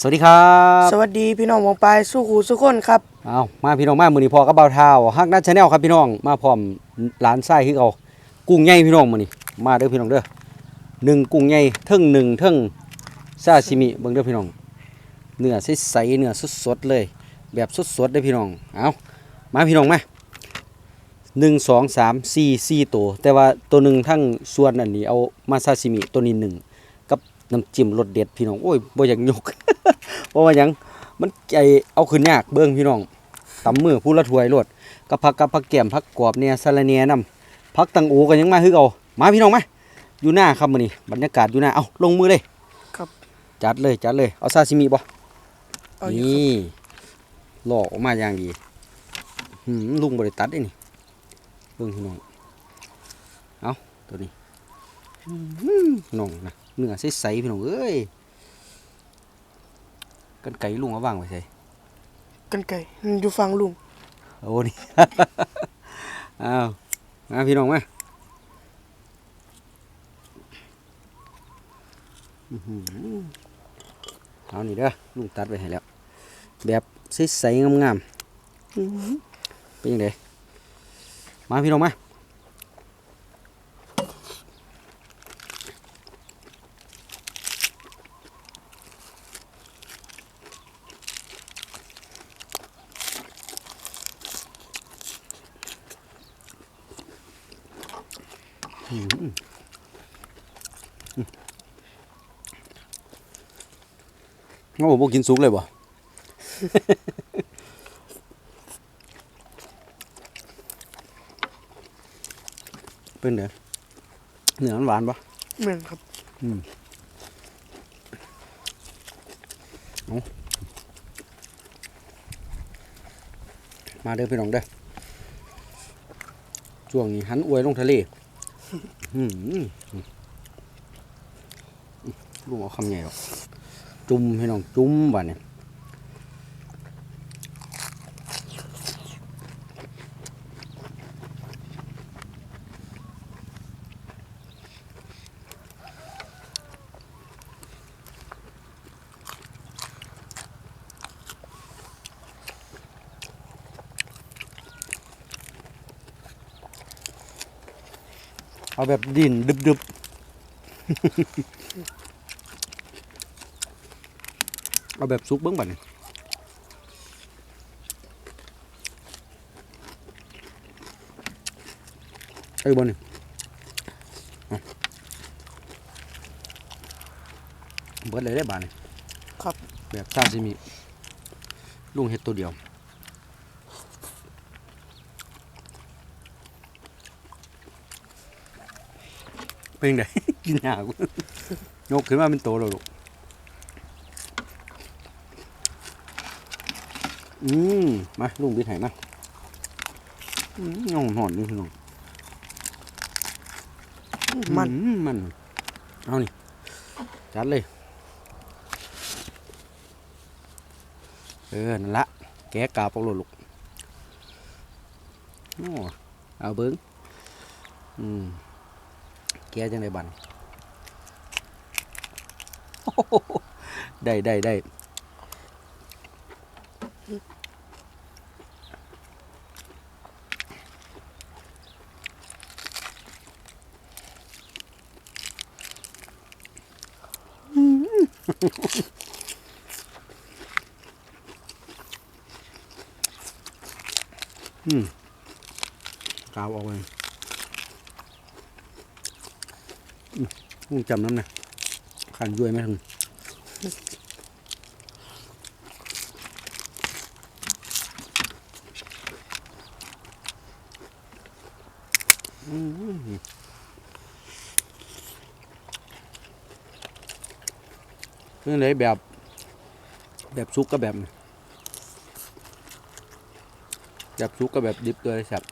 สวัสดีครับสวัสดีพี่น้องวงปลายสู้หูสู้คนครับเอามาพี่น้องมามือนี้พอกับเบาเท้าฮักนัทชาแนลครับพี่น้องมาพร้อมหลานไส้คือเอากุ้งใหญ่พี่น้องมือนี้มาเด้อพี่น้องเด้อหนึ่งกุ้งใหญ่เทิงหนึ่งเทิงซาชิมิเบิ่งเด้อพี่น้องเนื้อใสๆเนื้อสดๆเลย แบบสดๆเด้อพี่น้องเอามาพี่น้องมาหนึ่งสองสามสี่สี่ตัวแต่ว่าตัวหนึ่งทั้งส่วนอันนี้เอามาซาชิมิตัวนี้หนึ่งกับ น้ำจิ้มรสเด็ดพี่น้อง โอ้ยบ่อยากยกเพราะว่าหยังมันไอเอาขึ้นยากเบิ่งพี่น้องตำมือผู้ละถ้วยโลดกับผักกับผักแก้มผักกรอบเนี่ยสะระเนียนํผักตังโอกันยังมาคือเอามาพี่น้องมาอยู่หน้าครับมื้อนี้บรรยากาศอยู่หน้าเอาลงมือเลยครับ จัดเลยจัดเลยเอาซาซิมิบ่เอาอยู่นี่หลอกออกมาอย่างดีหืมลุงบ่ได้ตัดเด้นี่เบิ่งพี่น้องเอาตัวนี้หืมน้องนะ เนื้อใสๆพี่น้องเอ้ยกันไก่ลุงเอาวางไว้ใส่กันไก่อยู่ฟังลุงโอ้นี่ อ้าวมาพี่น้องมาอื้อหือเอานี่เด้อลุงตัดไว้ให้แล้ว แบบใสๆงามๆอื้อหือเป็นยังไงมาพี่น้องมา โอ้บ่กินสุกเลยบ่เป็นเด้อเนื้อมันหวานปะเหมือนครับมาเด้อพี่น้องเด้อช่วงนี้หันอวยลงทะเลอืมลุงเอาคำใหญ่หรอก จุ่มพี่น้องจุ่มบ้านเนี่ยเอาแบบดินดึบๆ เอาแบบซุกเบิ้งบ้านเนี่ยไอ้บอลนี่เอาเบิดเลยได้บานนี่ครับ แบบซาซิมิลุงเห็ดตัวเดียวเป็นไงกินยากยกขึ้นมาเป็นโตแล้วลูก อืมมาลุงบิดให้มาอืมน้องหอนนี่พี่น้องมันอืมันเอานี่จัดเลย เออ นั่นละ แกะกาบออกโลดลูกโอ้เอาเบิ้งอืมแกะจังไดบันได้ได้ได้ อืมกาวออกเลยอืมลุงจำน้ำนะขันย้วยไหมถึงอืม คือเลยแบบ แบบซุกก็แบบนี้แบบซุกก็แบบดิบตัวเลยสับ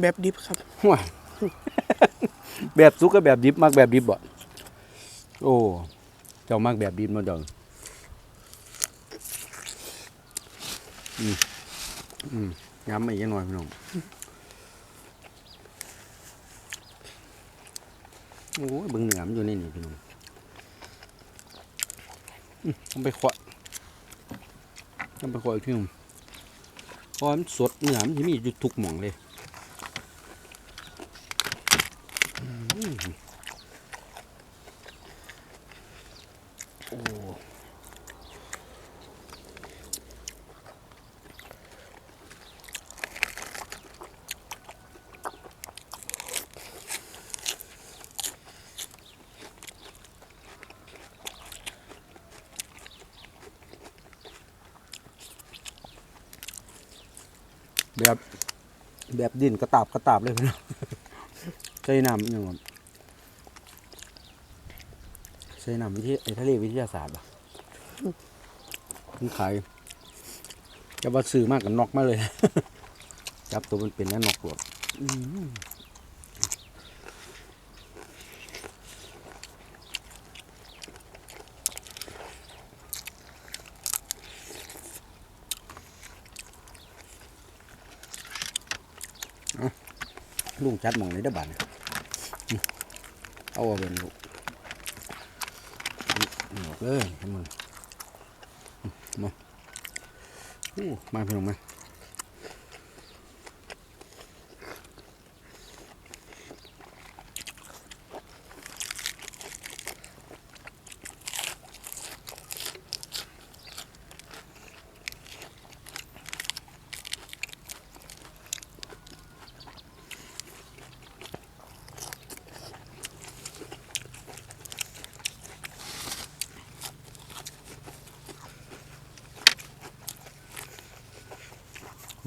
แบบดิบครับว้ายแบบซุกก็แบบดิบมากแบบดิบบ่โอ้เจ้ามากแบบดิบมาเดิมอืมอืมย้ำอีกนิดหน่อยพี่น้องโอ้ยเบิ่งเหนือมันอยู่ในนี่พี่น้องอืม ต้องไปขวดต้องไปขวดอีกทีนึงเพราะมันสดเนื้อมันจะมีอยู่ทุกหม่องเลย แบบแบบดินกระตาบกระตาบเลยพี่น้องใช่น้ำอย่างก่อใช่น้ำวิทยาไอ้ทะเลวิทยาศาสตร์ป่ะมันขายจะว่าซื้อมากกับนอกมาเลย จับตัวมันเป็นแล้วนอกหลวอื ลุงจัดมองเลยเด้อบัดนเอาเป็นลูกนี่ออกเลยให้มันอืมมาอู้มาพี่น้องมา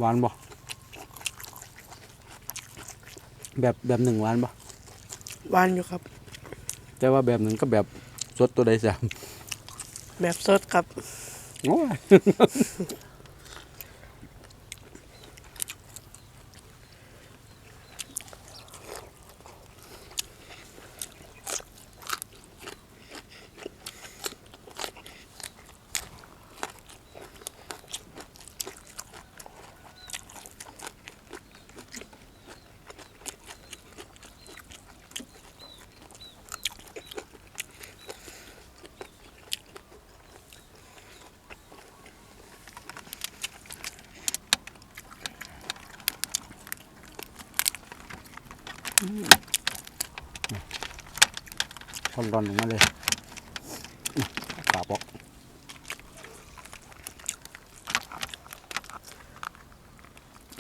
หวานบ่แบบแบบหนึ่งหวานบ่หวานอยู่ครับ แต่ว่าแบบหนึ่งก็แบบสดตัวใดสามแบบสดครับโอ้ย ร้อนๆออกมาเลยปลาบอก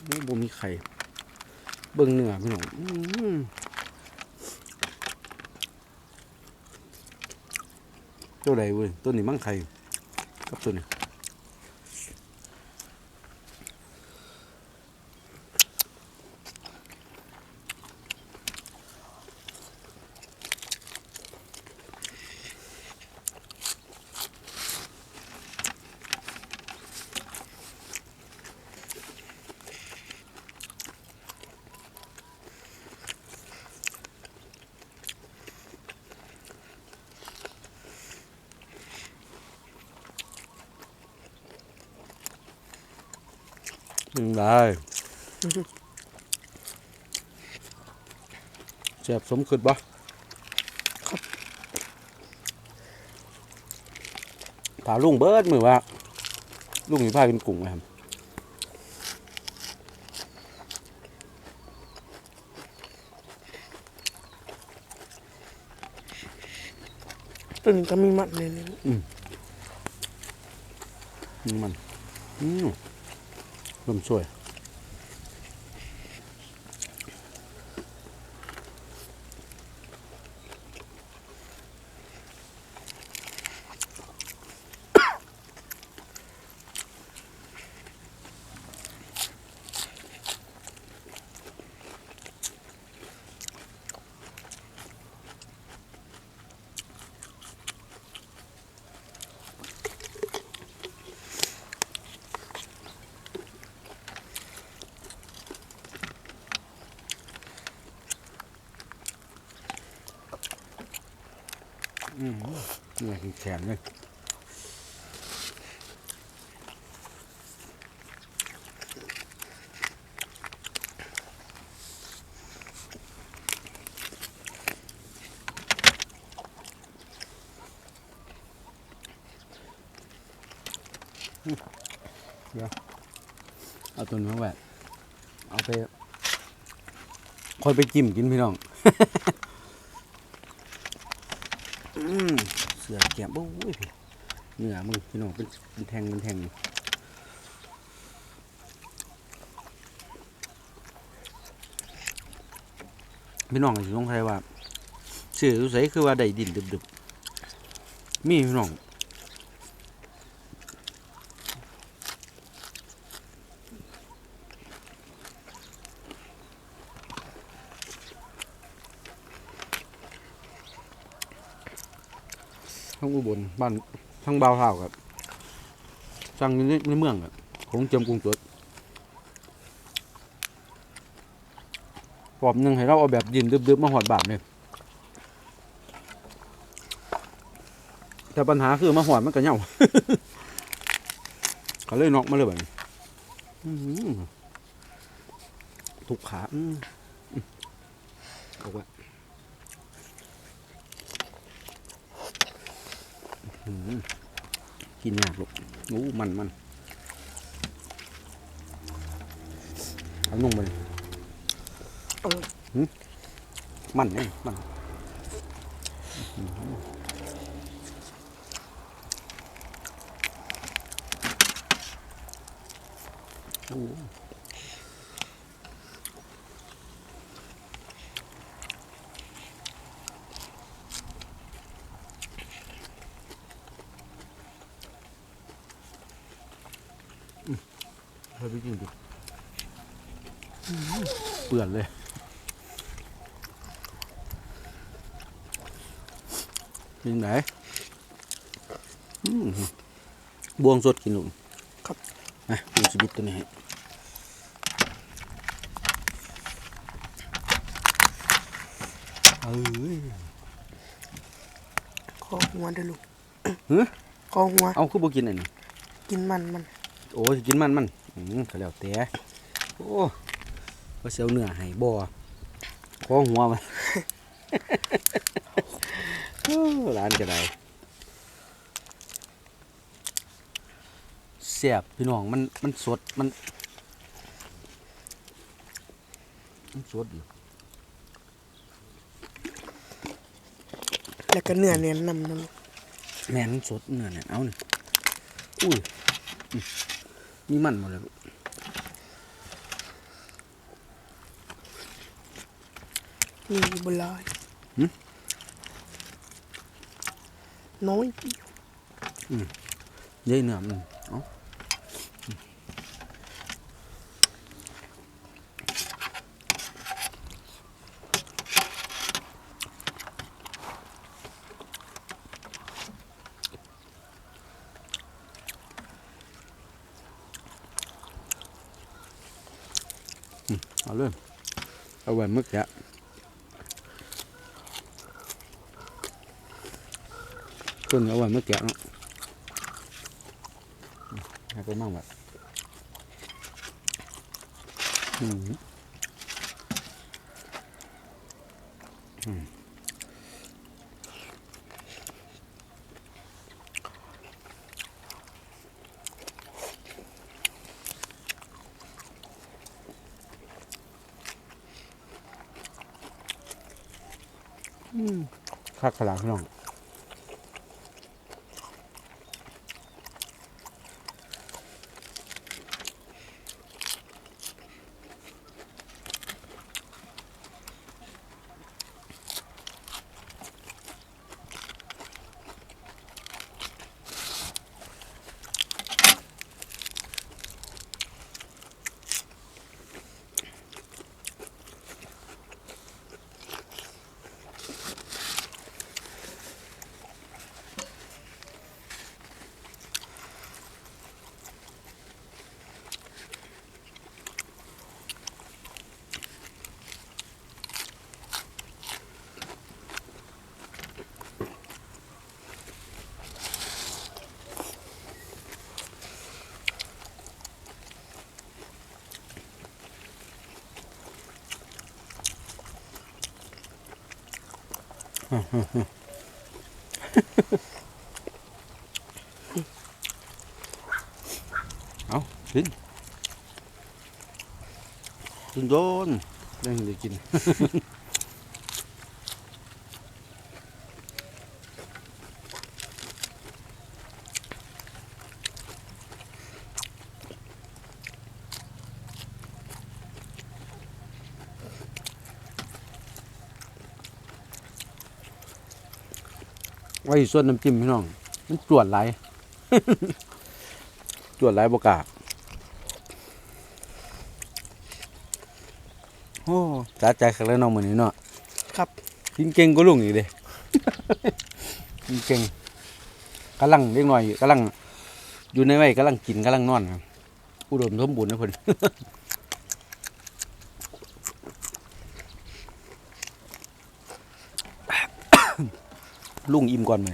นี่บ่มีไข่เบิ่งเนื้อพี่น้องตัวใดเว้ยตัวนี้มั่งไข่กับตัวนี้ ได้เจ็บสมขึ้นบ่ถาลุงเบิดมือว่าลุงอยู่พากินกุ้งไหมครับตัวนี้ก็มีมันเลยนี่นี่มัน อืม ลมสวย อืม เหนื่อแขนเลยเดี๋ยวเอาตัวนี้มาแหวะเอาไปคอยไปจิ้มกินพี่น้อง อืมเสือ แกมโอ้ยเนื้อมึงพี่น้องเป็นเป็นแทงเป็นแทงพี่น้องสิสงสัยว่าเสือสุสัยคือว่าได้ดินดึบๆมีพี่น้อง ทั้งอุบลบ้านทั้งบาวเท่าครับสั่งในในเมืองครับของเจียมกรุงตรวจปอบหนึ่งให้เราเอาแบบยินดึบๆมาหอดบาทเนี่ยแต่ปัญหาคือมาหอดมันก็เน่าเขาเลยนอกมาเลยแบบนี้อื้อหือถูกขาอืมอืมเอาไว้ อืม กินยากลูกโอ้มันมันเอานุ่งไปเลยมันเนี่ยมันโอ้ เฮ้ยไปกินดิอื้อหือเปื่อนเลยเป็นไหนอืมบวงสดกินลุงครับอะดูสบิดตัวนี้ให้เอ้ยคอหัวเด้อลูกฮะคอหัว เอาคือบ่กินอันนี้กินมันมัน โอ้ยกินมันมัน อืมก็แล้วแต่โอ้ว่าเสียวเนื้อให้บ่ขอหัวมันโอ้ร้านก็ได้เสียบพี่น้องมันมันสดมันมันสดอยู่แล้วก็เนื้อเนียนนำนะลูกแม่นสดเนื้อเนี่ยเอานี่อุ้ย อืมมีมันหมดเลยลูกมีบหลายน้อยเดียวเย้ยเนื้อมัน เอาเอาเลยเอาไว้มึกแกะต้นเอาไว้มึกแกะเนาะให้ไปมั่งแบบอืมอืม คักขลังพี่น้อง เอาถึงถึงโดนเรื่องเด้กิน ว้ส่วนน้ำจิ้มพี่น้อง มันจวดไหลายจวดไหลายบกล้าโอ้จ้าใจขักแล้วน้องมือนี้เนาะครับกินเก่งก็ลุงอีกเด้กินเก่งกำลังเล็กน้อยอยู่กำลัง อยู่ในวัยกำลังกินกำลังนอนครับอุดมสมบูรณ์นะเพิ่น ลุงอิ่มก่อนไหม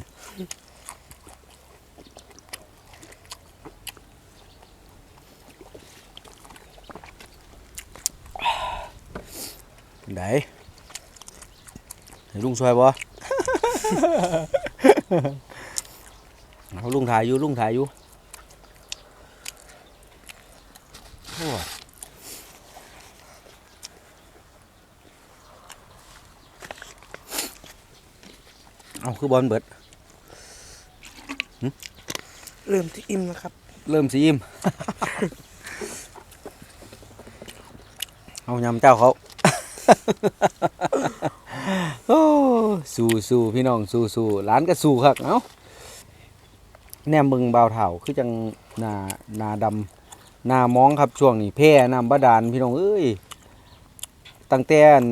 ไหนให้ลุงช่วยบ่เอาลุงถ่ายอยู่ลุงถ่ายอยู่โอ้ยเอา คือบอลเบิดเริ่มที่อิ่มแล้วครับ เริ่มสีอิ่ม เอายำเจ้าเขา โอ้สู้สู้พี่น้องสู้สู้ร้านก็สู้ครับเอ้าแนมเบิงเบาวเถ่าคือจังหนาหนาดำหนามองครับช่วงนี้แพร่น้ำบาดาลพี่น้องเอ้ยตั้งแต่อัน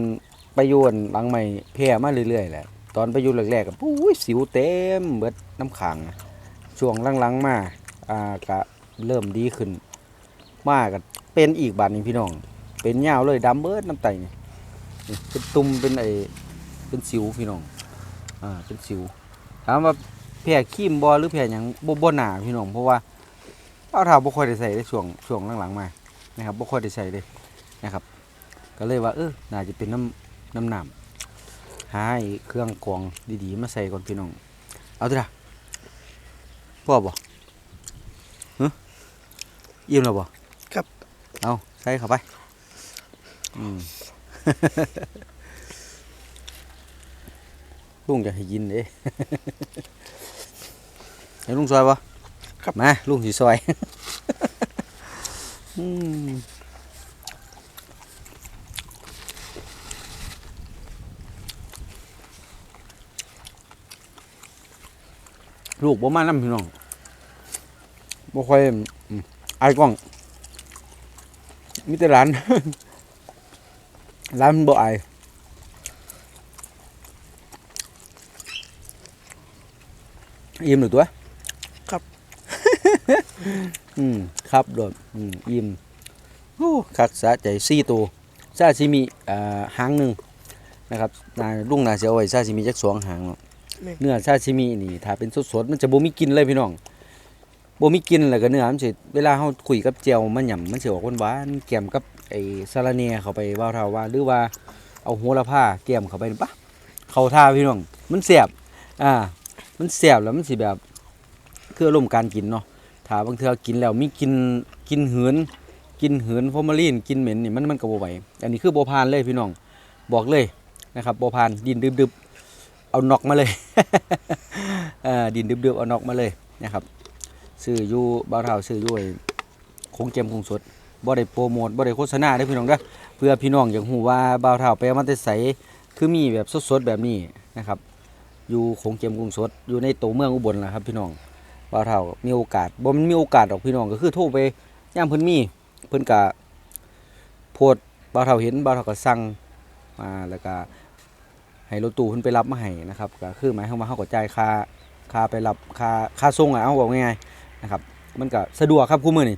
ไปอยูอั่นหลังใหม่แพร่มาเรื่อยๆแหละ ตอนไปอยู่แรกๆกับปุ้ยสิวเต็มเบิดน้ำขังช่วงหลังๆมาอ่าก็เริ่มดีขึ้น มากก็เป็นอีกบาดนี้พี่น้อง เป็นยาวเลยดำเบิดน้ำไตนี่เป็นตุ่มเป็นไอเป็นสิวพี่น้องอ่าเป็นสิวถามว่าแพ้ครีมบอหรือแพ้หยังบ่บ่หนาพี่น้องเพราะว่าเอาเท้าบ่ค่อยได้ใส่ในช่วงช่วงหลังๆมานะครับบ่ค่อยได้ใส่เลยนะครับ ก็เลยว่าเออน่าจะเป็นน้ำน้ำหนาม หาไอ้เครื่องกรองดีๆ มาใส่ก่อนพี่น้อง เอาเถอะพ่อบ่ฮะอิ่มแล้วบ่ครับ เอาใส่เข้าไป อืมลุงจะให้ยินเด้ให้ลุงซอยบ่ครับมาลุงสิซอย อืม ลูกบ่มานำพี่น้องบ่ค่อยอืมอายกล้องมีแต่ร้านร้านมันบ่อายอิ่มหรือตัว ครับ อืม ครับโดดอืมอิ่มโอ้คักสะใจสี่ตัวซาชิมิอ่าหางหนึ่งนะครับนาลุงนาเสียเอาไว้ซาชิมิจักสองหางเนาะแม่น เนื้อซาชิมินี่ถ้าเป็นสดๆมันจะบ่มีกลินเลยพี่น้องบ่มีกลินแล้วก็เนื้อมันสิเวลาเฮาคุยกับเจียวมันหย่ำมันสิออกหวานๆแกมกับไอ้สาระเนียเข้าไปว่าเท่าว่าหรือว่าเอาโหระพาแกมเข้าไปปะเข้าท่าพี่น้อง มันแซ่บอ่า มันแซ่บแล้วมันสิแบบ คืออารมณ์การกินเนาะถ้าบางเทื่อกินแล้วมีกินกินเหือนกินเหือนฟอร์มาลีนกินเหม็นนี่มันมันก็บ่ไหวอันนี้คือบ่ผ่านเลยพี่น้อง บอกเลยนะครับบ่ผ่านดินดึบๆเอานอกมาเลย เอ่อดินดึบๆเอานอกมาเลยนะครับซื้ออยู่บ่าวเฒ่าซื้ออยู่คงเกมคงสดบ่ได้โปรโมทบ่ได้โฆษณาเด้พี่น้องเด้อเพื่อพี่น้องอยากฮู้ว่าบ่าวเฒ่าไปเอามาแต่ไสคือมีแบบสดๆแบบนี้นะครับ อยู่คงเกมกรุงสดอยู่ในตัวเมืองอุบลล่ะครับ พี่น้องบ่าวเฒ่ามีโอกาสบ่มันมีโอกาสดอกพี่น้องก็คือโทรไปย่ามเพิ่นมีเพิ่นก็โพดบ่าวเฒ่าเห็นบ่าวเฒ่าก็สั่งมาแล้วก็ ให้รถตู้เพิ่นไปรับมาให้นะครับก็คือหมายความว่าเฮาก็จ่ายค่าค่าไปรับค่าค่าส่งอะเอาบอกง่ายๆนะครับมันก็สะดวกครับคู่มือนี้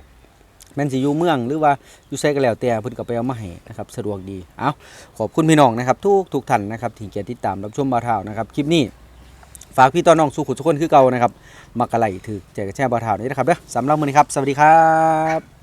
แม่นสิอยู่เมืองหรือว่าอยู่ไสก็แล้วแต่เพิ่นก็ไปเอามาให้นะครับสะดวกดีเอาขอบคุณพี่น้องนะครับทุกทุกท่านนะครับที่เกียรติติดตามรับชมบ่าวเฒ่านะครับคลิปนี้ฝากพี่ต้อนน้องสู่ขุดทุกคนคือเก่านะครับมักกะไหลถือแจกระแช่บอทาวนี่นะครับเด้อสำหรับมื้อนี้ครับ สวัสดีครับ